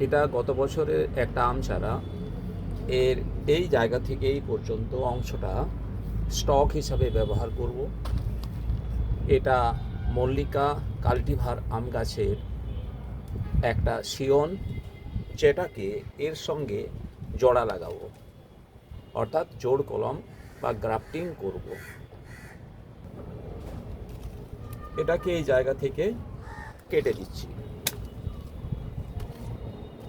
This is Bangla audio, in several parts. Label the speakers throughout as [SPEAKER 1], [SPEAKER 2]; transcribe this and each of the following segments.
[SPEAKER 1] এটা গত বছরের একটা আম চারা। এর এই জায়গা থেকে এই পর্যন্ত অংশটা স্টক হিসাবে ব্যবহার করব। এটা মল্লিকা কাল্টিভার আম গাছের একটা শিয়ন, যেটাকে এর সঙ্গে জোড়া লাগাবো। অর্থাৎ জোড় কলম বা গ্রাফটিং করব। এটাকে এই জায়গা থেকে কেটে দিচ্ছি।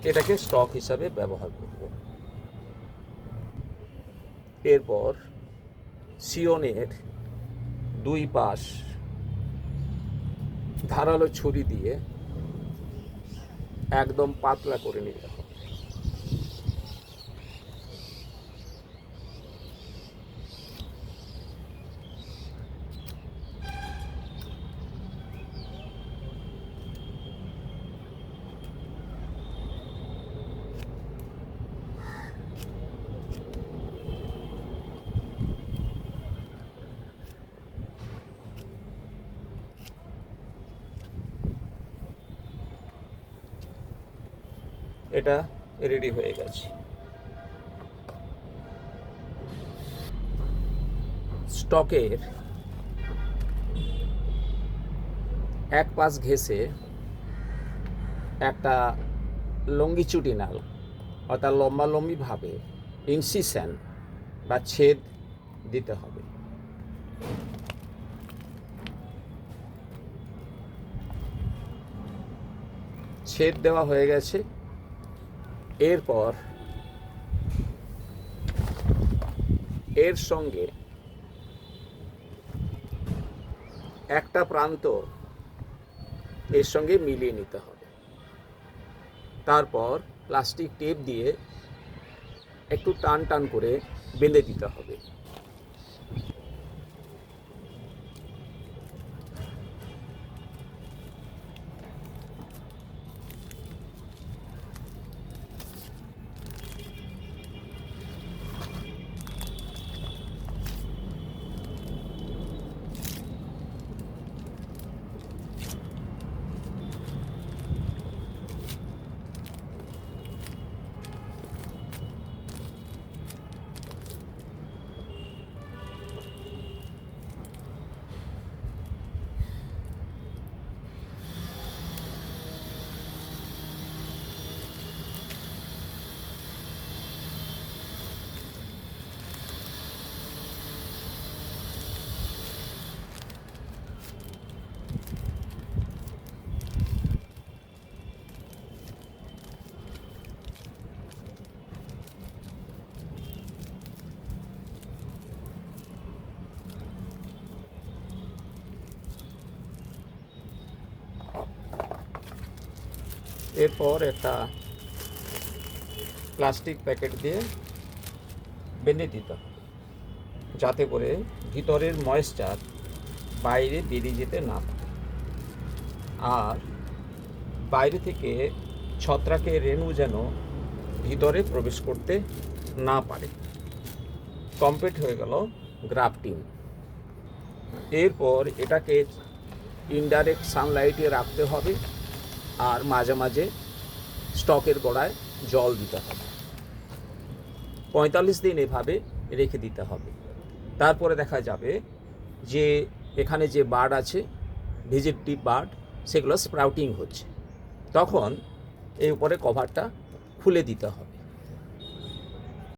[SPEAKER 1] এটাকে স্টক হিসাবে ব্যবহার করব। এরপর সিওনের দুই পাশ ধারালো ছুরি দিয়ে একদম পাতলা করে নিতে হবে। এটা রেডি হয়ে গেছে। স্টকের এক পাশ ঘেসে একটা লঙ্গিচুটিনাল অর্থাৎ লম্বালম্বিভাবে ইনসিশন বা ছেদ দিতে হবে। ছেদ দেওয়া হয়ে গেছে। এরপর এর সঙ্গে একটা প্রান্ত এর সঙ্গে মিলিয়ে নিতে হবে। তারপর প্লাস্টিক টেপ দিয়ে একটু টান টান করে বেঁধে দিতে হবে। এরপর একটা প্লাস্টিক প্যাকেট দিয়ে বেঁধে দিতে হবে। যাতে করে ভিতরের ময়েশ্চার বাইরে বেরিয়ে যেতে না পারে। আর বাইরে থেকে ছত্রাকের রেণু যেন ভিতরে প্রবেশ করতে না পারে। কমপ্লিট হয়ে গেল গ্রাফটিং এরপর এটাকে ইনডাইরেক্ট সানলাইটে রাখতে হবে। আর মাঝে মাঝে স্টকের গোড়ায় জল দিতে হবে। পঁয়তাল্লিশ দিন এভাবে রেখে দিতে হবে। তারপরে দেখা যাবে যে এখানে যে বার্ড আছে, ভিজিটিভ বার্ড সেগুলো স্প্রাউটিং হচ্ছে। তখন এই উপরে কভারটা খুলে দিতে হবে।